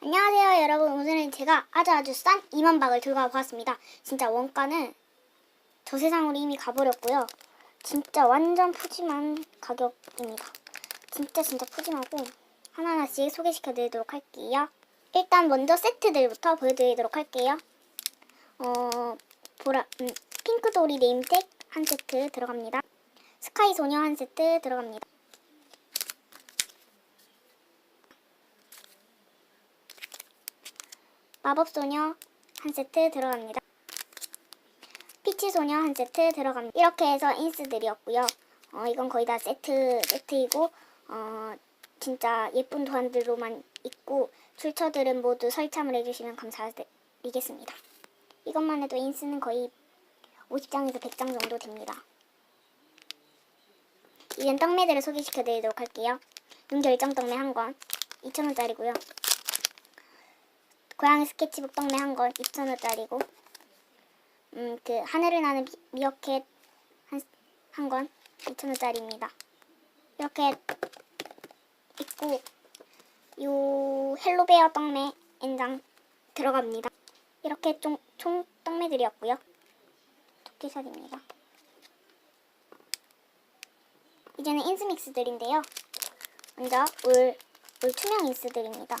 안녕하세요 여러분. 오늘은 제가 아주 아주 싼 2만 박을 들고 와보았습니다. 진짜 원가는 저 세상으로 이미 가버렸고요. 진짜 완전 푸짐한 가격입니다. 진짜 진짜 푸짐하고 하나하나씩 소개시켜 드리도록 할게요. 일단 먼저 세트들부터 보여드리도록 할게요. 어 보라 음, 핑크도리 네임택 한 세트 들어갑니다. 스카이 소녀 한 세트 들어갑니다 마법소녀 한 세트 들어갑니다. 피치소녀 한 세트 들어갑니다. 이렇게 해서 인스들이었고요. 어, 이건 거의 다 세트, 세트이고 어, 진짜 예쁜 도안들로만 있고 출처들은 모두 설참을 해주시면 감사드리겠습니다. 이것만 해도 인스는 거의 50장에서 100장 정도 됩니다. 이젠 떡매들을 소개시켜드리도록 할게요. 눈결정 떡매 한 권, 2,000원짜리고요. 고양이 스케치북 떡매 한권 2,000원짜리고 음 그 하늘을 나는 미, 미어캣 한, 한권 2,000원짜리입니다. 이렇게 있고 요 헬로베어 떡매 N장 들어갑니다. 이렇게 총, 총 떡매들이었고요. 토끼샷입니다. 이제는 인스믹스들인데요. 먼저 올, 올 투명 인스들입니다.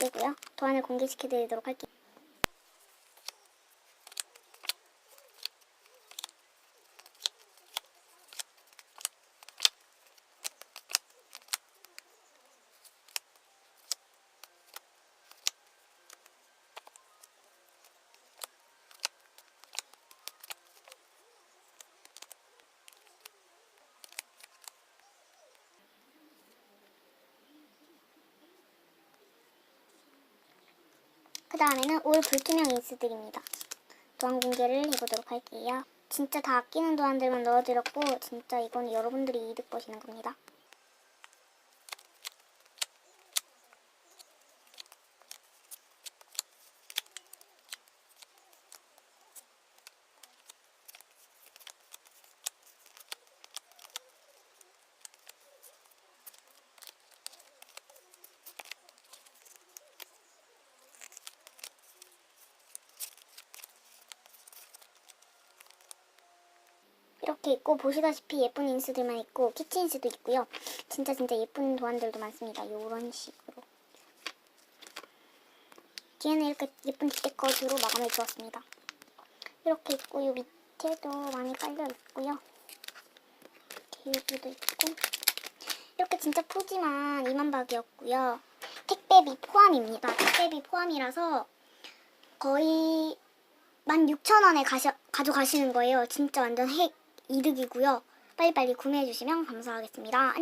되고요. 도안을 공개시켜 드리도록 할게요. 다음에는 올 불투명 인스들입니다. 도안 공개를 해보도록 할게요. 진짜 다 아끼는 도안들만 넣어드렸고 진짜 이건 여러분들이 이득 보시는 겁니다. 이렇게 있고 보시다시피 예쁜 인스들만 있고 키치 인스도 있고요. 진짜 진짜 예쁜 도안들도 많습니다. 요런 식으로. 뒤에는 이렇게 예쁜 스티커즈로 마감해 주었습니다. 이렇게 있고 요 밑에도 많이 깔려 있고요. 여기도 있고 이렇게 진짜 푸짐한 2만 박이었고요. 택배비 포함입니다. 택배비 포함이라서 거의 16,000원에 가셔, 가져가시는 거예요. 진짜 완전 핵 이득이고요. 빨리빨리 구매해 주시면 감사하겠습니다.